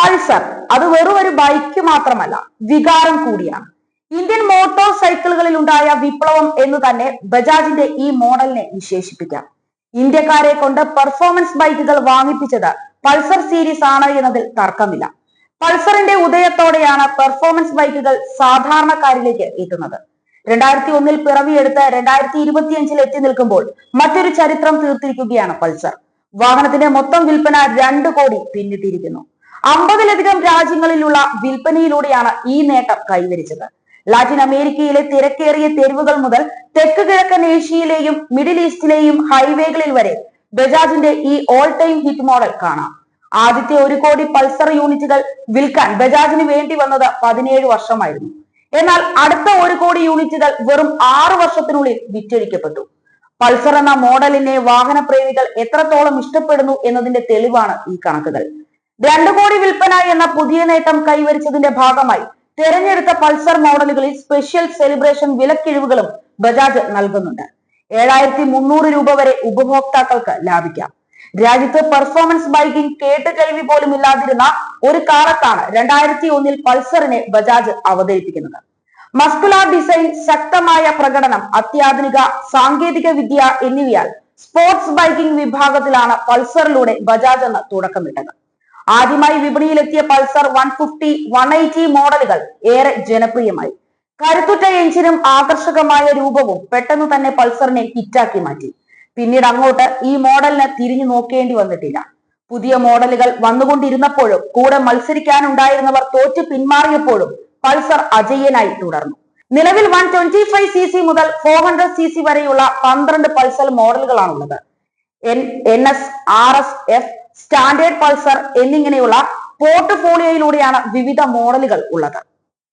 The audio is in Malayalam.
പൾസർ. അത് വെറും ഒരു ബൈക്ക് മാത്രമല്ല വികാരം കൂടിയാണ്. ഇന്ത്യൻ മോട്ടോർ സൈക്കിളുകളിൽ ഉണ്ടായ വിപ്ലവം എന്ന് തന്നെ ബജാജിന്റെ ഈ മോഡലിനെ വിശേഷിപ്പിക്കാം. ഇന്ത്യക്കാരെ കൊണ്ട് പെർഫോമൻസ് ബൈക്കുകൾ വാങ്ങിപ്പിച്ചത് പൾസർ സീരീസ് ആണ് എന്നതിൽ തർക്കമില്ല. പൾസറിന്റെ ഉദയത്തോടെയാണ് പെർഫോമൻസ് ബൈക്കുകൾ സാധാരണക്കാരിലേക്ക് എത്തുന്നത്. രണ്ടായിരത്തി ഒന്നിൽ പിറവിയെടുത്ത് രണ്ടായിരത്തി ഇരുപത്തിയഞ്ചിൽ എത്തി നിൽക്കുമ്പോൾ മറ്റൊരു ചരിത്രം തീർത്തിരിക്കുകയാണ് പൾസർ. വാഹനത്തിന്റെ മൊത്തം വിൽപ്പന രണ്ട് കോടി പിന്നിട്ടിരിക്കുന്നു. അമ്പതിലധികം രാജ്യങ്ങളിലുള്ള വിൽപ്പനയിലൂടെയാണ് ഈ നേട്ടം കൈവരിച്ചത്. ലാറ്റിൻ അമേരിക്കയിലെ തിരക്കേറിയ തെരുവുകൾ മുതൽ തെക്ക് കിഴക്കൻ ഏഷ്യയിലെയും മിഡിൽ ഈസ്റ്റിലെയും ഹൈവേകളിൽ വരെ ബജാജിന്റെ ഈ ഓൾ ടൈം ഹിറ്റ് മോഡൽ കാണാം. ആദ്യത്തെ ഒരു കോടി പൾസർ യൂണിറ്റുകൾ വിൽക്കാൻ ബജാജിന് വേണ്ടി വന്നത് പതിനേഴ് വർഷമായിരുന്നു. എന്നാൽ അടുത്ത ഒരു കോടി യൂണിറ്റുകൾ വെറും ആറു വർഷത്തിനുള്ളിൽ വിറ്റഴിക്കപ്പെട്ടു. പൾസർ എന്ന മോഡലിനെ വാഹനപ്രേമികൾ എത്രത്തോളം ഇഷ്ടപ്പെടുന്നു എന്നതിന്റെ തെളിവാണ് ഈ കണക്കുകൾ. രണ്ടു കോടി വിൽപ്പന എന്ന പുതിയ നേട്ടം കൈവരിച്ചതിന്റെ ഭാഗമായി തെരഞ്ഞെടുത്ത പൾസർ മോഡലുകളിൽ സ്പെഷ്യൽ സെലിബ്രേഷൻ വിലക്കിഴിവുകളും ബജാജ് നൽകുന്നുണ്ട്. ഏഴായിരത്തി മുന്നൂറ് രൂപ വരെ ഉപഭോക്താക്കൾക്ക് ലാഭിക്കാം. രാജ്യത്ത് പെർഫോമൻസ് ബൈക്കിംഗ് കേട്ട് കേൾവി പോലും ഇല്ലാതിരുന്ന ഒരു കാലത്താണ് രണ്ടായിരത്തി ഒന്നിൽ പൾസറിനെ ബജാജ് അവതരിപ്പിക്കുന്നത്. മസ്കുലാർ ഡിസൈൻ ശക്തമായ പ്രകടനം അത്യാധുനിക സാങ്കേതിക വിദ്യ എന്നിവയാൽ സ്പോർട്സ് ബൈക്കിംഗ് വിഭാഗത്തിലാണ് പൾസറിലൂടെ ബജാജ് എന്ന് തുടക്കമിട്ടത് ആദ്യമായി വിപണിയിലെത്തിയ Pulsar one fifty one eighty മോഡലുകൾ ഏറെ ജനപ്രിയമായി. കരുത്തുറ്റ എഞ്ചിനും ആകർഷകമായ രൂപവും പെട്ടെന്ന് തന്നെ പൾസറിനെ ഹിറ്റാക്കി മാറ്റി. പിന്നീട് അങ്ങോട്ട് ഈ മോഡലിന് തിരിഞ്ഞു നോക്കേണ്ടി വന്നിട്ടില്ല. പുതിയ മോഡലുകൾ വന്നുകൊണ്ടിരുന്നപ്പോഴും കൂടെ മത്സരിക്കാനുണ്ടായിരുന്നവർ തോറ്റു പിന്മാറിയപ്പോഴും പൾസർ അജയ്യനായി തുടർന്നു. നിലവിൽ one twenty five C C മുതൽ ഫോർ ഹൺഡ്രഡ് സി സി വരെയുള്ള പന്ത്രണ്ട് Pulsar മോഡലുകളാണുള്ളത്. N N S R S F standard Pulsar എന്നിങ്ങനെയുള്ള പോർട്ട്ഫോളിയോയിലൂടെയാണ് വിവിധ മോഡലുകൾ ഉള്ളത്.